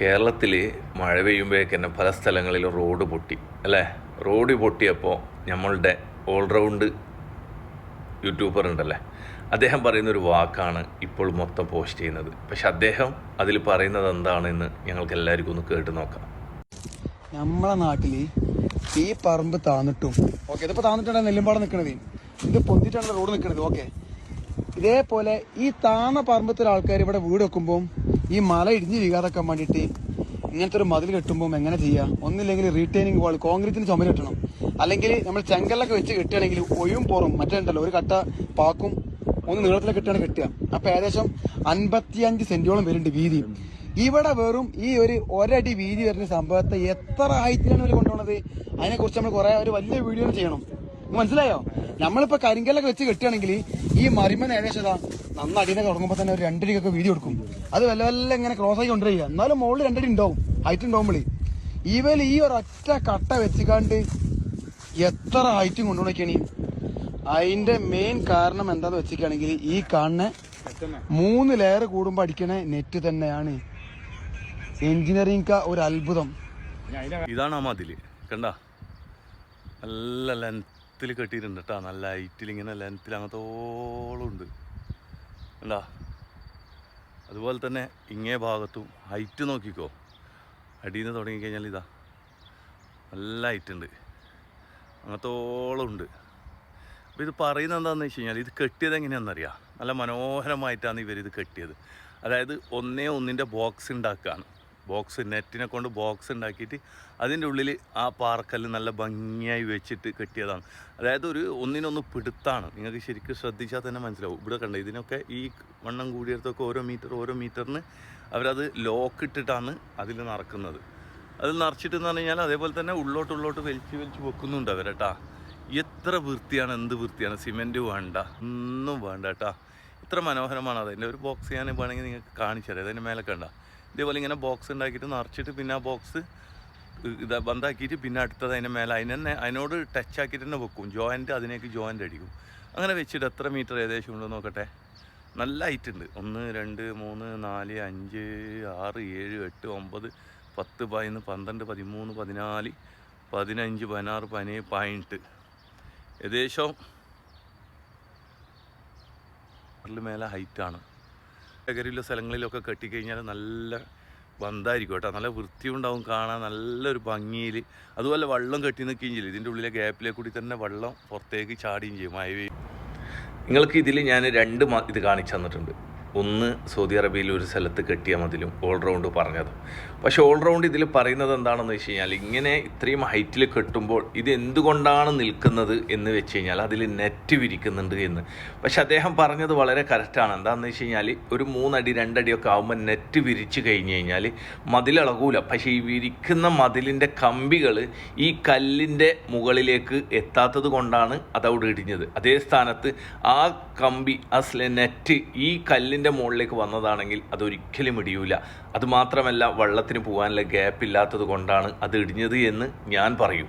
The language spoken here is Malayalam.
കേരളത്തിൽ മഴ പെയ്യുമ്പോഴേക്ക് തന്നെ പല സ്ഥലങ്ങളിലും റോഡ് പൊട്ടി അല്ലേ? റോഡ് പൊട്ടിയപ്പോൾ നമ്മളുടെ ഓൾറൗണ്ട് യൂട്യൂബർ ഉണ്ടല്ലേ? അദ്ദേഹം പറയുന്ന ഒരു വാക്കാണ് ഇപ്പോൾ മൊത്തം പോസ്റ്റ് ചെയ്യുന്നത്. പക്ഷെ അദ്ദേഹം അതിൽ പറയുന്നത് എന്താണെന്ന് ഞങ്ങൾക്ക് എല്ലാവർക്കും ഒന്ന് കേട്ട് നോക്കാം. നമ്മളെ നാട്ടിൽ ഈ പറമ്പ് താന്നിട്ടും ഓക്കെ ഇതിപ്പോൾ താന്നിട്ടാണ് നെല്ലുംപാടം നിൽക്കുന്നത് ഇത് പൊന്തിട്ടാണ് റോഡ് നിൽക്കുന്നത് ഓക്കെ. ഇതേപോലെ ഈ താന്ന പറമ്പത്തിലെ ആൾക്കാർ ഇവിടെ വീട് വെക്കുമ്പോൾ ഈ മല ഇടിഞ്ഞ് വീഴാതൊക്കെ വേണ്ടിയിട്ട് ഇങ്ങനത്തെ ഒരു മതിൽ കെട്ടുമ്പോൾ എങ്ങനെ ചെയ്യാം? ഒന്നില്ലെങ്കിൽ റീറ്റൈനിങ് വാൾ കോൺക്രീറ്റിന് ചുമൽ കെട്ടണം. അല്ലെങ്കിൽ നമ്മൾ ചെങ്കല്ലൊക്കെ വെച്ച് കെട്ടുകയാണെങ്കിൽ ഒയും പോറും മറ്റേ ഉണ്ടല്ലോ ഒരു കട്ട പാക്കും ഒന്ന് നീളത്തിലൊക്കെ കെട്ടാണ് കെട്ടുക. അപ്പൊ ഏകദേശം അൻപത്തിയഞ്ച് സെന്റോളം വരുന്നുണ്ട് വീതി. ഇവിടെ വെറും ഈ ഒരു ഒരടി വീതി വരുന്ന സംഭവത്തെ എത്ര ഹൈറ്റിലാണ് ഇവർ കൊണ്ടുപോകുന്നത് അതിനെ കുറിച്ച് നമ്മൾ കുറെ ഒരു വലിയ വീഡിയോ ചെയ്യണം. മനസ്സിലായോ? നമ്മളിപ്പോ കരിങ്കല്ലൊക്കെ വെച്ച് കെട്ടുകയാണെങ്കിൽ ഈ മറിമന് ഏകദേശം നന്നടിയൊക്കെ തുടങ്ങുമ്പോൾ തന്നെ ഒരു രണ്ടടിക്കൊക്കെ വീതി കൊടുക്കും. അത് വല്ല വല്ല ഇങ്ങനെ ക്രോസ് ആയി കൊണ്ടുവരിക. എന്നാലും മുകളിൽ രണ്ടടി ഉണ്ടാവും. ഹൈറ്റ് ഉണ്ടാവുമ്പോൾ ഇവൽ ഈ ഒരു ഒറ്റ കട്ട വെച്ചുകാണ്ട് എത്ര ഹൈറ്റും കൊണ്ടുപോകണൊക്കെയാണ് അതിന്റെ മെയിൻ കാരണം എന്താന്ന് വെച്ചിക്കാണെങ്കിൽ ഈ കാണുന്ന മൂന്ന് ലെയർ കൂടുമ്പോ അടിക്കണ നെറ്റ് തന്നെയാണ്. എഞ്ചിനീയറിംഗ് ഒരു അത്ഭുതം. ഇതാണ് ആ മതിൽ. കണ്ട? നല്ല ലെൻത്തിൽ കെട്ടിയിട്ടുണ്ട് കേട്ടോ നല്ല ഹൈറ്റിൽ ഇങ്ങനെ ലെങ്ത്തിൽ അങ്ങനത്തോളം ഉണ്ട്. ഉണ്ടാ അതുപോലെ തന്നെ ഇങ്ങേ ഭാഗത്തും ഹൈറ്റ് നോക്കിക്കോ. അടിയിൽ നിന്ന് തുടങ്ങിക്കഴിഞ്ഞാൽ ഇതാ. നല്ല ഹൈറ്റ് ഉണ്ട്. അങ്ങനത്തോളം ഉണ്ട്. അപ്പോൾ ഇത് പറയുന്നത് എന്താണെന്ന് വെച്ച് കഴിഞ്ഞാൽ ഇത് കെട്ടിയത് എങ്ങനെയാണെന്നറിയാം നല്ല മനോഹരമായിട്ടാണ് ഇവരിത് കെട്ടിയത്. അതായത് ഒന്നേ ഒന്നിന്റെ ബോക്സ് ഉണ്ടാക്കുകയാണ് ബോക്സ് നെറ്റിനെ കൊണ്ട് ബോക്സ് ഉണ്ടാക്കിയിട്ട് അതിന്റെ ഉള്ളിൽ ആ പാറക്കല്ല് നല്ല ഭംഗിയായി വെച്ചിട്ട് കെട്ടിയതാണ്. അതായത് ഒരു ഒന്നിനൊന്ന് പിടുത്താണ്. നിങ്ങൾക്ക് ശരിക്കും ശ്രദ്ധിച്ചാൽ തന്നെ മനസ്സിലാവും. ഇവിടെ കണ്ട ഇതിനൊക്കെ ഈ വണ്ണം കൂടിയടത്തൊക്കെ ഓരോ മീറ്റർ ഓരോ മീറ്ററിന് അവരത് ലോക്ക് ഇട്ടിട്ടാണ് അതിൽ നടക്കുന്നത് അത് നിറച്ചിട്ടെന്ന് പറഞ്ഞു കഴിഞ്ഞാൽ അതേപോലെ തന്നെ ഉള്ളോട്ട് ഉള്ളോട്ട് വലിച്ചു വലിച്ച് വെക്കുന്നുണ്ട് അവരേട്ടാ എത്ര വൃത്തിയാണ് എന്ത് വൃത്തിയാണ്. സിമെന്റ് വേണ്ട ഒന്നും വേണ്ട കേട്ടാ ഇത്ര മനോഹരമാണ് അതിന്റെ ഒരു ബോക്സ് ഞാൻ വേണമെങ്കിൽ നിങ്ങൾക്ക് കാണിച്ചു തരാം അതിന്റെ മേലെ കണ്ട? ഇതേപോലെ ഇങ്ങനെ ബോക്സ് ഉണ്ടാക്കിയിട്ട് നിറച്ചിട്ട് പിന്നെ ആ ബോക്സ് ഇത് ബന്ധാക്കിയിട്ട് പിന്നെ അടുത്തത് അതിന്റെ മേലെ അതിന് തന്നെ അതിനോട് ടച്ച് ആക്കിയിട്ട് തന്നെ വെക്കും. ജോയിന്റ് അതിനേക്ക് ജോയിന്റ് അടിക്കും. അങ്ങനെ വെച്ചിട്ട് എത്ര മീറ്റർ ഏകദേശം ഉണ്ടോ നോക്കട്ടെ? നല്ല ഹൈറ്റ് ഉണ്ട്. ഒന്ന് രണ്ട് മൂന്ന് നാല് അഞ്ച് ആറ് ഏഴ് എട്ട് ഒമ്പത് പത്ത് പതിനൊന്ന് പന്ത്രണ്ട് പതിമൂന്ന് പതിനാല് പതിനഞ്ച് പതിനാറ് പതിനേഴ് പതിനെട്ട് ഏകദേശം മേലെ ഹൈറ്റാണ് നഗരിലെ സ്ഥലങ്ങളിലൊക്കെ കെട്ടിക്കഴിഞ്ഞാൽ നല്ല ബന്ധായിരിക്കും കേട്ടോ. നല്ല വൃത്തിയുണ്ടാവും കാണാൻ നല്ലൊരു ഭംഗിയിൽ. അതുപോലെ വെള്ളം കെട്ടി നിൽക്കുകയും ചെയ്യും. ഇതിന്റെ ഉള്ളിലെ ഗ്യാപ്പിലെ കൂടി തന്നെ വെള്ളം പുറത്തേക്ക് ചാടുകയും ചെയ്യും മഴ നിങ്ങൾക്ക് ഇതിൽ ഞാൻ രണ്ട് ഇത് കാണിച്ചു തന്നിട്ടുണ്ട്. ഒന്ന് സൗദി അറേബ്യയിൽ ഒരു സ്ഥലത്ത് കെട്ടിയ മതിലും ഓൾറൗണ്ട് പറഞ്ഞതും. പക്ഷേ ഓൾറൗണ്ട് ഇതിൽ പറയുന്നത് എന്താണെന്ന് വെച്ച് കഴിഞ്ഞാൽ ഇങ്ങനെ ഇത്രയും ഹൈറ്റിൽ കെട്ടുമ്പോൾ ഇത് എന്തുകൊണ്ടാണ് നിൽക്കുന്നത് എന്ന് വെച്ച് കഴിഞ്ഞാൽ അതിൽ നെറ്റ് വിരിക്കുന്നുണ്ട് എന്ന്. പക്ഷേ അദ്ദേഹം പറഞ്ഞത് വളരെ കറക്റ്റാണ് എന്താണെന്ന് വെച്ച് കഴിഞ്ഞാൽ ഒരു മൂന്നടി രണ്ടടിയൊക്കെ ആകുമ്പോൾ നെറ്റ് വിരിച്ച് കഴിഞ്ഞ് കഴിഞ്ഞാൽ മതിലിളകൂല പക്ഷേ ഈ വിരിക്കുന്ന മതിലിന്റെ കമ്പികൾ ഈ കല്ലിന്റെ മുകളിലേക്ക് എത്താത്തത് കൊണ്ടാണ് അതവിടെ ഇടിഞ്ഞത്. അതേ സ്ഥാനത്ത് ആ കമ്പി ആ നെറ്റ് ഈ കല്ലിന്റെ മുകളിലേക്ക് വന്നതാണെങ്കിൽ അതൊരിക്കലും ഇടിയൂല. അതുമാത്രമല്ല വെള്ളത്തിന് പോകാനുള്ള ഗ്യാപ്പ് ഇല്ലാത്തത് കൊണ്ടാണ് അത് ഇടിഞ്ഞത് എന്ന് ഞാൻ പറയും.